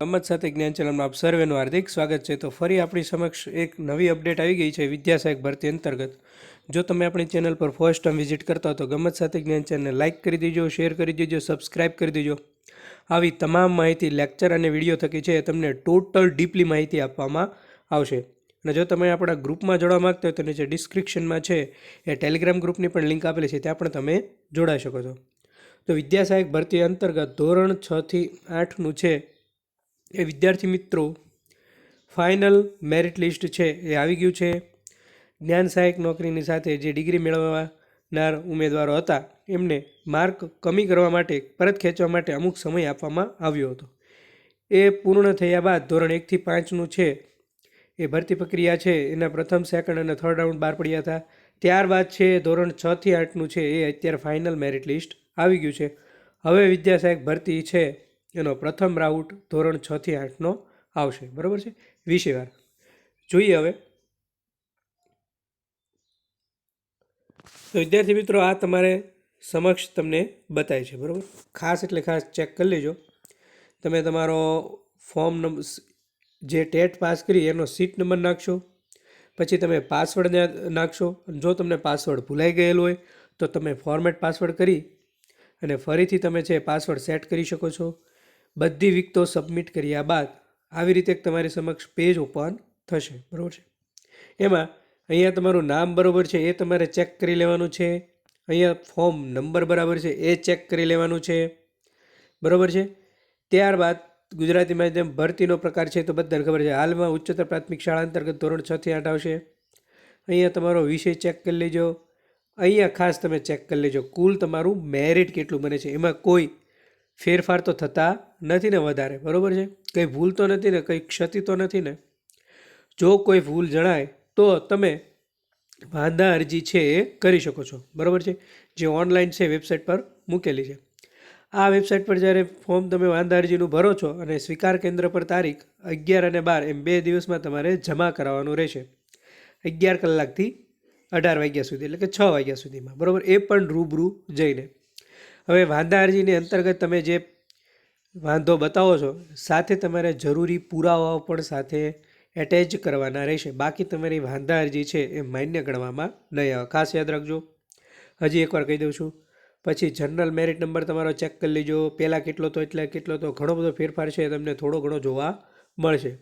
ગમત સાથે જ્ઞાન આપ સર્વેનું હાર્દિક સ્વાગત છે. તો ફરી આપણી સમક્ષ એક નવી અપડેટ આવી ગઈ છે વિદ્યાસહાયક ભરતી અંતર્ગત. જો તમે આપણી ચેનલ પર ફર્સ્ટ ટાઈમ વિઝિટ કરતા હો તો ગમત સાથે જ્ઞાન ચેનલને લાઇક કરી દેજો શેર કરી દેજો સબસ્ક્રાઇબ કરી દેજો. આવી તમામ માહિતી લેક્ચર અને વીડિયો થકી છે એ તમને ટોટલ ડીપલી માહિતી આપવામાં આવશે. અને જો તમે આપણા ગ્રુપમાં જોડવા માગતા હોય તો નીચે ડિસ્ક્રિપ્શનમાં છે એ ટેલિગ્રામ ગ્રુપની પણ લિંક આપેલી છે, ત્યાં પણ તમે જોડાઈ શકો છો. તો વિદ્યાસહાયક ભરતી અંતર્ગત ધોરણ છથી આઠનું છે એ વિદ્યાર્થી મિત્રો ફાઇનલ મેરિટ લિસ્ટ છે એ આવી ગયું છે. જ્ઞાન સહાયક નોકરીની સાથે જે ડિગ્રી મેળવનાર ઉમેદવારો હતા, એમને માર્ક કમી કરવા માટે, પરત ખેંચવા માટે અમુક સમય આપવામાં આવ્યો હતો. એ પૂર્ણ થયા બાદ ધોરણ એકથી પાંચનું છે, એ ભરતી પ્રક્રિયા છે, એના પ્રથમ સેકન્ડ અને થર્ડ રાઉન્ડ બહાર પડ્યા હતા. ત્યારબાદ છે, ધોરણ છથી આઠનું છે, એ અત્યારે ફાઇનલ મેરિટ લિસ્ટ આવી ગયું છે. હવે વિદ્યાસહાયક ભરતી છે. એનો પ્રથમ રાઉટ ધોરણ છથી આઠનો આવશે. બરાબર છે? વિષયવાર જોઈએ હવે. તો વિદ્યાર્થી મિત્રો, આ તમારે સમક્ષ તમને બતાય છે. બરાબર? ખાસ એટલે ખાસ ચેક કરી લેજો. તમે તમારો ફોર્મ નંબર જે ટેટ પાસ કરી એનો સીટ નંબર નાખશો. પછી તમે પાસવર્ડ નાખશો. જો તમને પાસવર્ડ ભૂલાઈ ગયેલો હોય, તો તમે ફોર્મેટ પાસવર્ડ કરી અને ફરીથી તમે છે પાસવર્ડ સેટ કરી શકો છો બધી વિગતો સબમિટ કર્યા બાદ આવી રીતે તમારી સમક્ષ પેજ ઓપન થશે. બરાબર છે? એમાં અહીંયા તમારું નામ બરાબર છે, એ તમારે ચેક કરી લેવાનું છે. અહીંયા ફોર્મ નંબર બરાબર છે, એ ચેક કરી લેવાનું છે. બરાબર છે? ત્યારબાદ ગુજરાતી માધ્યમ ભરતીનો પ્રકાર છે, તો બધાને ખબર છે, હાલમાં ઉચ્ચતર પ્રાથમિક શાળા અંતર્ગત ધોરણ છથી આઠ આવશે. અહીંયા તમારો વિષય ચેક કરી લેજો. અહીંયા ખાસ તમે ચેક કરી લેજો, કુલ તમારું મેરિટ કેટલું બને છે? એમાં કોઈ ફેરફાર તો થતા નથી ને વધારે, બરાબર છે? કંઈ ભૂલ તો નથી ને, કંઈ ક્ષતિ તો નથી ને? જો કોઈ ભૂલ જણાય, તો તમે વાંધા અરજી છે એ કરી શકો છો, બરાબર છે? જે ઓનલાઈન છે વેબસાઇટ પર મૂકેલી છે. આ વેબસાઇટ પર જ્યારે ફોર્મ તમે વાંધા અરજીનું ભરો છો અને સ્વીકાર કેન્દ્ર પર તારીખ અગિયાર અને બાર એમ બે દિવસમાં તમારે જમા કરાવવાનું રહેશે. અગિયાર કલાકથી અઢાર વાગ્યા સુધી, એટલે કે છ વાગ્યા સુધીમાં, બરાબર? એ પણ રૂબરૂ જઈને. હવે વાંધા અરજીની અંતર્ગત તમે જે વાંધો બતાવો છો, સાથે તમારે જરૂરી પુરાવાઓ પણ સાથે એટેચ કરવાના રહેશે. બાકી તમારી વાંધા અરજી છે એ માન્ય ગણવામાં નહીં આવે. ખાસ યાદ રાખજો. હજી એકવાર કહી દઉં છું. પછી જનરલ મેરિટ નંબર તમારો ચેક કરી લેજો. પહેલાં કેટલો તો એટલે કેટલો તો ઘણો બધો ફેરફાર છે તમને થોડો ઘણો જોવા મળશે.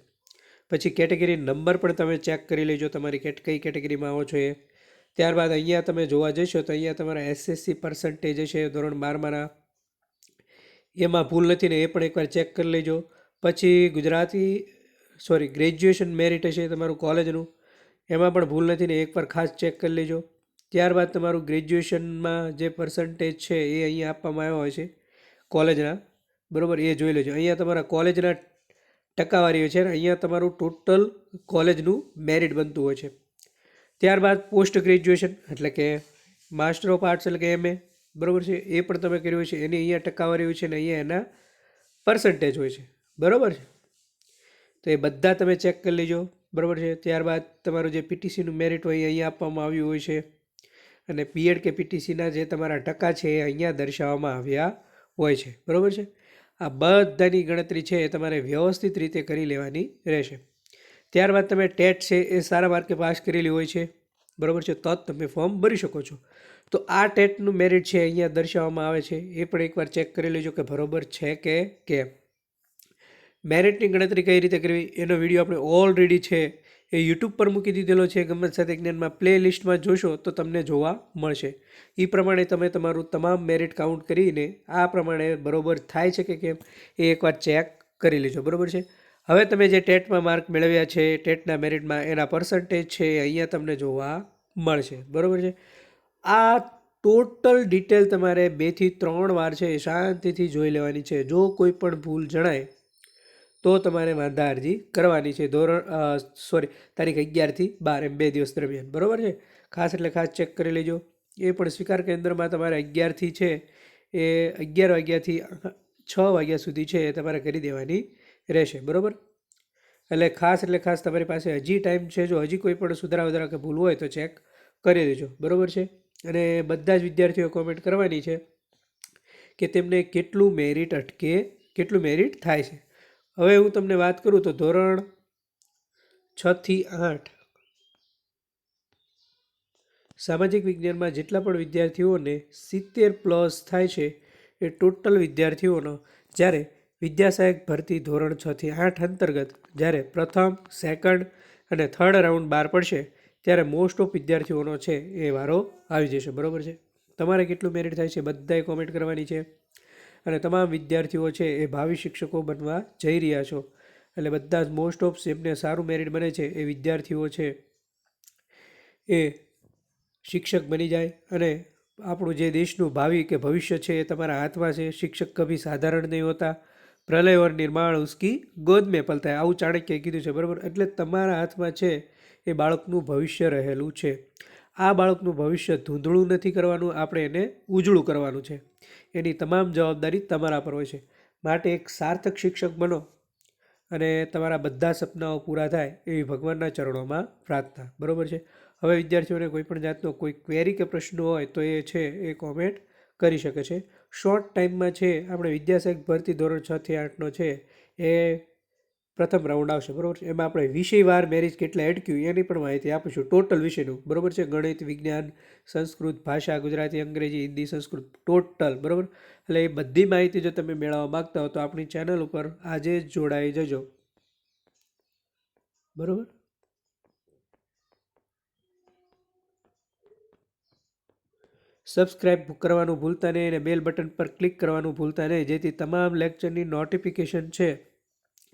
પછી કેટેગરી નંબર પણ તમે ચેક કરી લેજો. તમારી કેટ, કઈ કેટેગરીમાં આવો છો એ. ત્યારબાદ અહીંયા તમે જોવા જશો તો અહીંયા તમારા એસએસસી પર્સન્ટેજ છે ધોરણ બારમાંના. એમાં ભૂલ નથી ને એ પણ એકવાર ચેક કરી લેજો. પછી ગુજરાતી સોરી ગ્રેજ્યુએશન મેરિટ હશે તમારું કોલેજનું. એમાં પણ ભૂલ નથી ને એકવાર ખાસ ચેક કરી લેજો. ત્યારબાદ તમારું ગ્રેજ્યુએશનમાં જે પર્સન્ટેજ છે એ અહીંયા આપવામાં આવ્યો હોય છે, કોલેજના. બરાબર? એ જોઈ લેજો. અહીંયા તમારા કોલેજના ટકાવારીઓ છે અને અહીંયા તમારું ટોટલ કોલેજનું મેરિટ બનતું હોય છે. ત્યારબાદ પોસ્ટ ગ્રેજ્યુએશન, એટલે કે માસ્ટર ઓફ આર્ટ્સ, એટલે કે એમએ બરાબર છે? એ પણ તમે કર્યું છે. એની અહીંયા ટકાવારી હોય છે અને અહીંયા એના પર્સન્ટેજ હોય છે. બરાબર છે? તો એ બધા તમે ચેક કરી લેજો. બરાબર છે? ત્યારબાદ તમારું જે પીટીસીનું મેરિટ હોય અહીંયા આપવામાં આવ્યું હોય છે. અને પીએડ કે પીટીસીના જે તમારા ટકા છે એ અહીંયા દર્શાવવામાં આવ્યા હોય છે. બરાબર છે? આ બધાની ગણતરી છે એ તમારે વ્યવસ્થિત રીતે કરી લેવાની રહેશે. ત્યારબાદ તમે ટેટ છે એ સારા માર્કે પાસ કરેલી હોય છે. બરાબર છે? તો જ તમે ફોર્મ ભરી શકો છો. તો આ ટેટનું મેરિટ છે અહીંયા દર્શાવવામાં આવે છે. એ પણ એકવાર ચેક કરી લેજો કે બરાબર છે કે કેમ. મેરિટની ગણતરી કઈ રીતે કરવી એનો વીડિયો આપણે ઓલરેડી છે એ યુટ્યુબ પર મૂકી દીધેલો છે. ગમત સાથે જ્ઞાનમાં પ્લે લિસ્ટમાં જોશો તો તમને જોવા મળશે. એ પ્રમાણે તમે તમારું તમામ મેરિટ કાઉન્ટ કરીને આ પ્રમાણે બરાબર થાય છે કે કેમ એ એકવાર ચેક કરી લેજો. બરાબર છે? હવે તમે જે ટેટમાં માર્ક મેળવ્યા છે, ટેટના મેરિટમાં એના પર્સન્ટેજ છે અહીંયા તમને જોવા મળશે. બરાબર છે? આ ટોટલ ડિટેલ તમારે બેથી ત્રણ વાર છે એ શાંતિથી જોઈ લેવાની છે. જો કોઈ પણ ભૂલ જણાય, તો તમારે વાંધા અરજી કરવાની છે. ધોરણ સોરી તારીખ અગિયારથી બાર એમ બે દિવસ દરમિયાન. બરાબર છે? ખાસ એટલે ખાસ ચેક કરી લેજો. એ પણ સ્વીકાર કેન્દ્રમાં તમારે અગિયારથી છે, એ અગિયાર વાગ્યાથી છ વાગ્યા સુધી છે એ તમારે કરી દેવાની રહેશે, બરાબર? એટલે ખાસ એટલે ખાસ તમારી પાસે હજી ટાઈમ છે, જો હજી કોઈ પણ સુધારા વધારા કે ભૂલ હોય તો ચેક કરી દેજો, બરાબર છે? અને બધા જ વિદ્યાર્થીઓ કોમેન્ટ કરવાની છે કે તેમને કેટલું મેરિટ અટકે, કેટલું મેરિટ થાય છે. હવે હું તમને વાત કરું તો ધોરણ છથી આઠ. સામાજિક વિજ્ઞાનમાં જેટલા પણ વિદ્યાર્થીઓને સિત્તેર પ્લસ થાય છે, એ ટોટલ વિદ્યાર્થીઓનો જ્યારે વિદ્યાસહાયક ભરતી ધોરણ છથી આઠ અંતર્ગત જ્યારે પ્રથમ સેકન્ડ અને થર્ડ રાઉન્ડ બહાર પડશે, ત્યારે મોસ્ટ ઓફ વિદ્યાર્થીઓનો છે એ વારો આવી જશે. બરાબર છે? તમારે કેટલું મેરિટ થાય છે બધાએ કોમેન્ટ કરવાની છે. અને તમામ વિદ્યાર્થીઓ છે એ ભાવિ શિક્ષકો બનવા જઈ રહ્યા છો. એટલે બધા જ મોસ્ટ ઓફ જેમને સારું મેરિટ બને છે એ વિદ્યાર્થીઓ છે એ શિક્ષક બની જાય. અને આપણું જે દેશનું ભાવિ કે ભવિષ્ય છે એ તમારા હાથમાં છે. શિક્ષક કભી સાધારણ નહીં હોતા. પ્રલય નિર્માણ ઉસકી ગોદ મેં પલતા આવું ચાણક્યએ કીધું છે, બરાબર? એટલે તમારા હાથમાં છે, એ બાળકનું ભવિષ્ય રહેલું છે. આ બાળકનું ભવિષ્ય ધૂંધળું નથી કરવાનું, આપણે એને ઉજળું કરવાનું છે. એની તમામ જવાબદારી તમારા પર હોય છે. માટે એક સાર્થક શિક્ષક બનો અને તમારા બધા સપનાઓ પૂરા થાય એવી ભગવાનના ચરણોમાં પ્રાર્થના. બરાબર છે? હવે વિદ્યાર્થીઓને કોઈ પણ જાતનો કોઈ ક્વેરી કે પ્રશ્ન હોય તો એ છે, એ કોમેન્ટ કરી શકે છે. શોર્ટ ટાઈમમાં છે, આપણે વિદ્યાસહાયક ભરતી ધોરણ છથી આઠનો છે, એ પ્રથમ રાઉન્ડ આવશે, બરાબર એમાં આપણે વિષયવાર મેરેજ કેટલા એડક્યુ એની પણ માહિતી આપીશું. ટોટલ વિષયનું, બરાબર છે? ગણિત, વિજ્ઞાન, સંસ્કૃત, ભાષા, ગુજરાતી, અંગ્રેજી, હિન્દી, સંસ્કૃત ટોટલ બરાબર? એટલે એ બધી માહિતી જો તમે મેળવવા માગતા હો તો આપણી ચેનલ ઉપર આજે જ જોડાઈ જજો. બરાબર? સબસ્ક્રાઇબ કરવાનું ભૂલતા નહીં અને બેલ બટન પર ક્લિક કરવાનું ભૂલતા નહીં, જેથી તમામ લેક્ચરની નોટિફિકેશન છે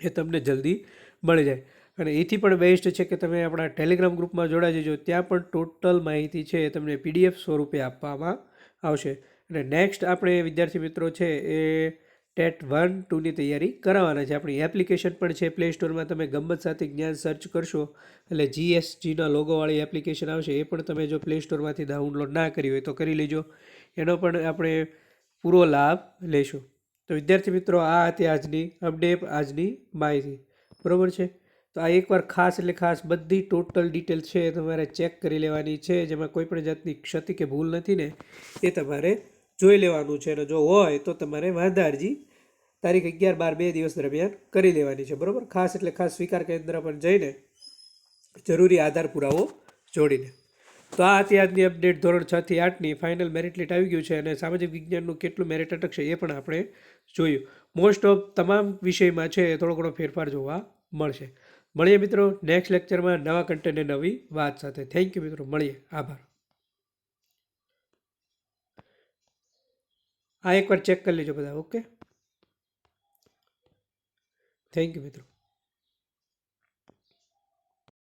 એ તમને જલ્દી મળી જાય. અને એથી પણ બેસ્ટ છે કે તમે આપણા ટેલિગ્રામ ગ્રુપમાં જોડાઈ જજો, ત્યાં પણ ટોટલ માહિતી છે એ તમને પીડીએફ સ્વરૂપે આપવામાં આવશે. અને નેક્સ્ટ આપણે વિદ્યાર્થી મિત્રો છે એ ટેટ વન, ટુની તૈયારી કરાવવાના છે. આપણી એપ્લિકેશન પણ છે. પ્લે સ્ટોરમાં તમે ગમત સાથે જ્ઞાન સર્ચ કરશો, એટલે જીએસજીના લોગોવાળી એપ્લિકેશન આવશે. એ પણ તમે જો પ્લે સ્ટોરમાંથી ડાઉનલોડ ના કરી હોય તો કરી લેજો. એનો પણ આપણે પૂરો લાભ લેશું. તો વિદ્યાર્થી મિત્રો, આ હતી આજની અપડેટ આજની માહિતી. બરાબર છે? તો આ એકવાર ખાસ એટલે ખાસ બધી ટોટલ ડિટેલ છે તમારે ચેક કરી લેવાની છે. જેમાં કોઈ પણ જાતની ક્ષતિ કે ભૂલ નથી ને, એ તમારે જોઈ લેવાનું છે અને જો હોય તો તમારે વાંધા અરજી તારીખ અગિયાર બાર બે દિવસ દરમિયાન કરી લેવાની છે, બરાબર? ખાસ એટલે ખાસ સ્વીકાર કેન્દ્ર પર જઈને જરૂરી આધાર પુરાવો જોડીને. તો આ હતી આજની અપડેટ ધોરણ છ થી આઠની. ફાઇનલ મેરિટ લીટ આવી ગયું છે અને સામાજિક વિજ્ઞાનનું કેટલું મેરિટ અટકશે એ પણ આપણે જોયું. મોસ્ટ ઓફ તમામ વિષયમાં છે એ થોડો ઘણો ફેરફાર જોવા મળશે. મળીએ મિત્રો નેક્સ્ટ લેક્ચરમાં નવા કન્ટેન્ટ નવી વાત સાથે. થેન્ક યુ મિત્રો. મળીએ. આભાર. આ એકવાર ચેક કરી લેજો બધા ઓકે થેન્ક યુ મિત્રો.